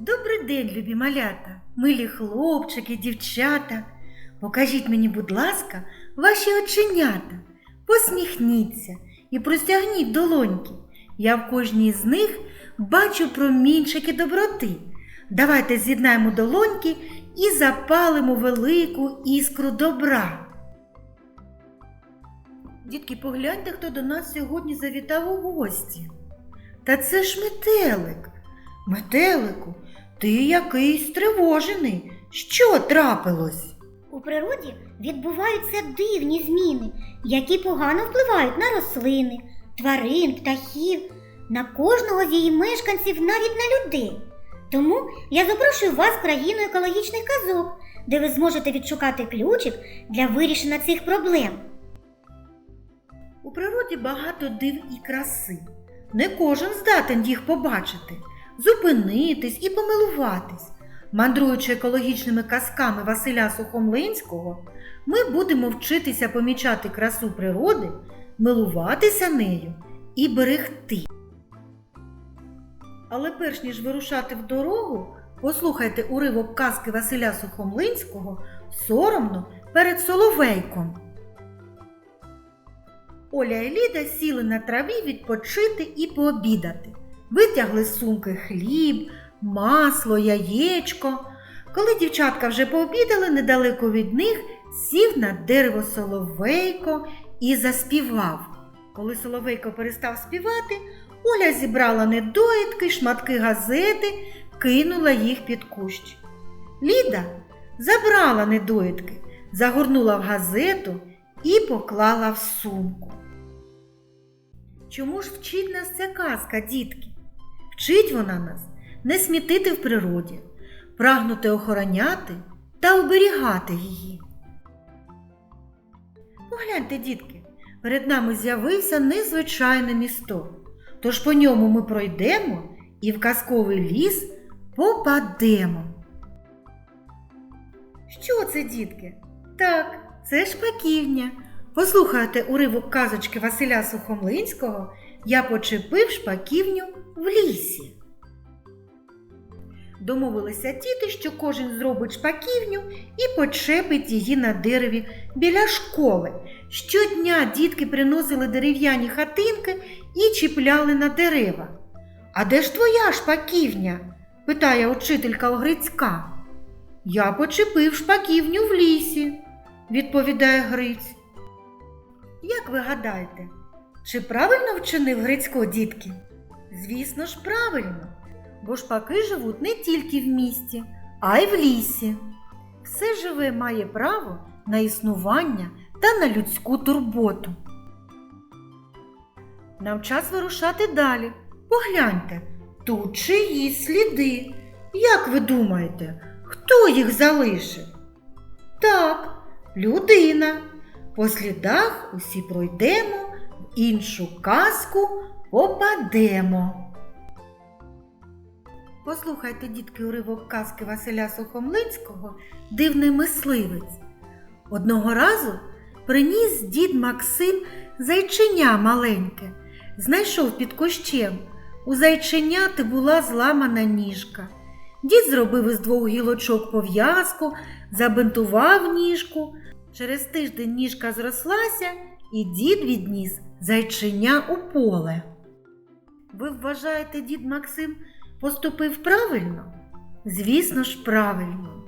Добрий день, любі малята, милі хлопчики, дівчата. Покажіть мені, будь ласка, ваші оченята. Посміхніться і простягніть долоньки. Я в кожній з них бачу промінчики доброти. Давайте з'єднаємо долоньки і запалимо велику іскру добра. Дітки, погляньте, хто до нас сьогодні завітав у гості. Та це ж метелик. Метелику, ти якийсь тривожений. Що трапилось? У природі відбуваються дивні зміни, які погано впливають на рослини, тварин, птахів, на кожного з її мешканців, навіть на людей. Тому я запрошую вас в країну екологічних казок, де ви зможете відшукати ключик для вирішення цих проблем. У природі багато див і краси. Не кожен здатен їх побачити, зупинитись і помилуватись. Мандруючи екологічними казками Василя Сухомлинського, ми будемо вчитися помічати красу природи, милуватися нею і берегти. Але перш ніж вирушати в дорогу, послухайте уривок казки Василя Сухомлинського соромно перед Соловейком. Оля і Ліда сіли на траві відпочити і пообідати. Витягли з сумки хліб, масло, яєчко. Коли дівчатка вже пообідали, недалеко від них сів на дерево соловейко і заспівав. Коли соловейко перестав співати, Оля зібрала недоїдки, шматки газети, кинула їх під кущ. Ліда забрала недоїдки, загорнула в газету і поклала в сумку. Чому ж вчить нас ця казка, дітки? Вчить вона нас не смітити в природі, прагнути охороняти та оберігати її. Погляньте, дітки, перед нами з'явився незвичайне місто. Тож по ньому ми пройдемо і в казковий ліс попадемо. Що це, дітки? Так, це шпаківня. Послухайте уривок казочки Василя Сухомлинського Я почепив шпаківню в лісі. Домовилися діти, що кожен зробить шпаківню і почепить її на дереві біля школи. Щодня дітки приносили дерев'яні хатинки і чіпляли на дерева. А де ж твоя шпаківня? питає учителька Огрицька. Я почепив шпаківню в лісі, відповідає Гриць. Як ви гадаєте, чи правильно вчинив Грицько, дітки? Звісно ж, правильно, бо шпаки живуть не тільки в місті, а й в лісі. Все живе має право на існування та на людську турботу. Нам час вирушати далі. Погляньте, тут чиї сліди. Як ви думаєте, хто їх залишив? Так, людина. По слідах усі пройдемо, в іншу казку попадемо. Послухайте, дітки, уривок казки Василя Сухомлинського Дивний мисливець. Одного разу приніс дід Максим зайченя маленьке, знайшов під кущем. У зайченяти була зламана ніжка. Дід зробив із двох гілочок пов'язку, забинтував ніжку. Через тиждень ніжка зрослася, і дід відніс зайченя у поле. Ви вважаєте, дід Максим поступив правильно? Звісно ж, правильно.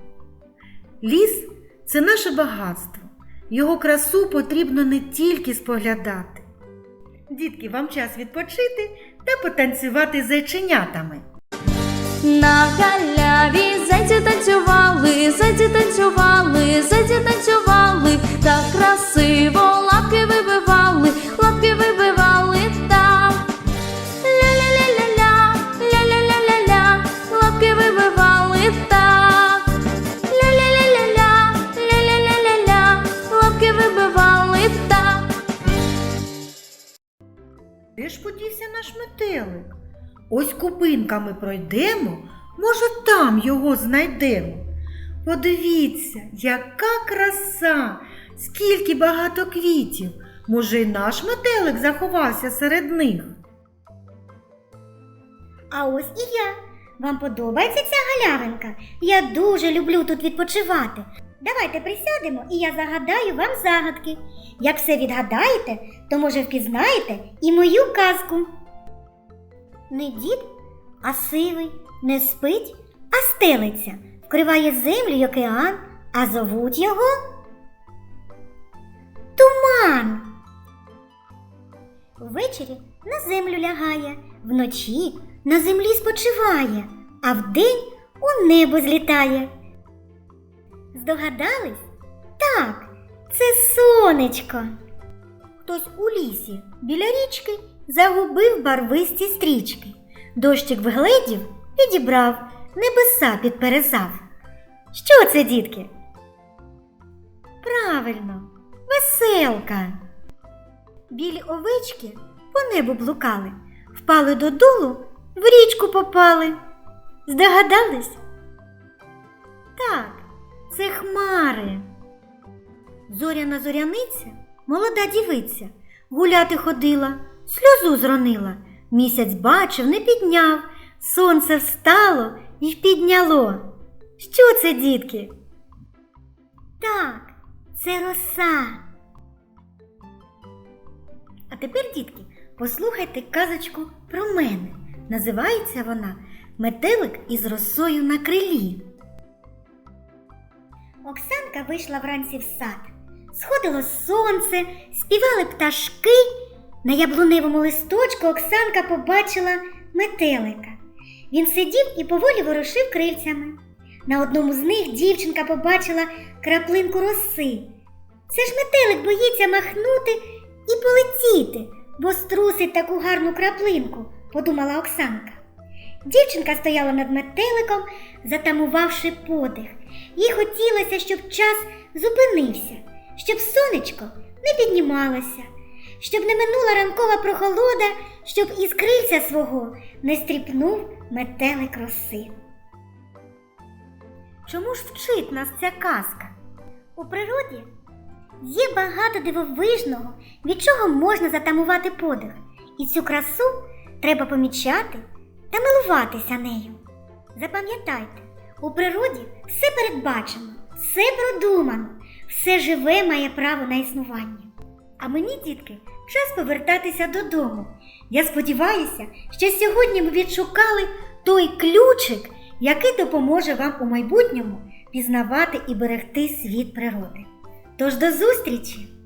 Ліс це наше багатство. Його красу потрібно не тільки споглядати. Дітки, вам час відпочити та потанцювати з зайченятами. На зайці танцювали, зайці танцювали, зайці танцювали, так красиво лапки вибивали, лапки вибивали так. Ля-ля-ля-ля-ля, ля-ля-ля-ля-ля, лапки вибивали так. Ля-ля-ля-ля-ля, ля-ля-ля-ля-ля, лапки вибивали так. Де ж подівся наш метелик? Ось купинками пройдемо, може, там його знайдемо. Подивіться, яка краса, скільки багато квітів. Може, й наш метелик заховався серед них. А ось і я. Вам подобається ця галявинка? Я дуже люблю тут відпочивати. Давайте присядемо і я загадаю вам загадки. Як все відгадаєте, то може впізнаєте і мою казку. Не дід, а сивий, не спить, а стелиться, вкриває землю й океан, а зовуть його Туман. Ввечері на землю лягає, вночі на землі спочиває, а вдень у небо злітає. Здогадались? Так, це сонечко. Хтось у лісі біля річки загубив барвисті стрічки. Дощик вгледів, підібрав, небеса підперезав. Що це, дітки? Правильно, веселка. Білі овечки по небу блукали, впали додолу, в річку попали. Здогадались? Так, це хмари. Зоряна зоряниця, молода дівиця, гуляти ходила, сльозу зронила. Місяць бачив, не підняв, сонце встало і підняло. Що це, дітки? Так, це роса. А тепер, дітки, послухайте казочку про мене. Називається вона Метелик із росою на крилі. Оксанка вийшла вранці в сад. Сходило сонце, співали пташки. На яблуневому листочку Оксанка побачила метелика. Він сидів і поволі ворушив крильцями. На одному з них дівчинка побачила краплинку роси. Це ж метелик боїться махнути і полетіти, бо струсить таку гарну краплинку, подумала Оксанка. Дівчинка стояла над метеликом, затамувавши подих. Їй хотілося, щоб час зупинився, щоб сонечко не піднімалося, щоб не минула ранкова прохолода, щоб із крильця свого не стріпнув метелик роси. Чому ж вчить нас ця казка? У природі є багато дивовижного, від чого можна затамувати подих, і цю красу треба помічати та милуватися нею. Запам'ятайте, у природі все передбачено, все продумано, все живе має право на існування. А мені, дітки, час повертатися додому. Я сподіваюся, що сьогодні ми відшукали той ключик, який допоможе вам у майбутньому пізнавати і берегти світ природи. Тож до зустрічі!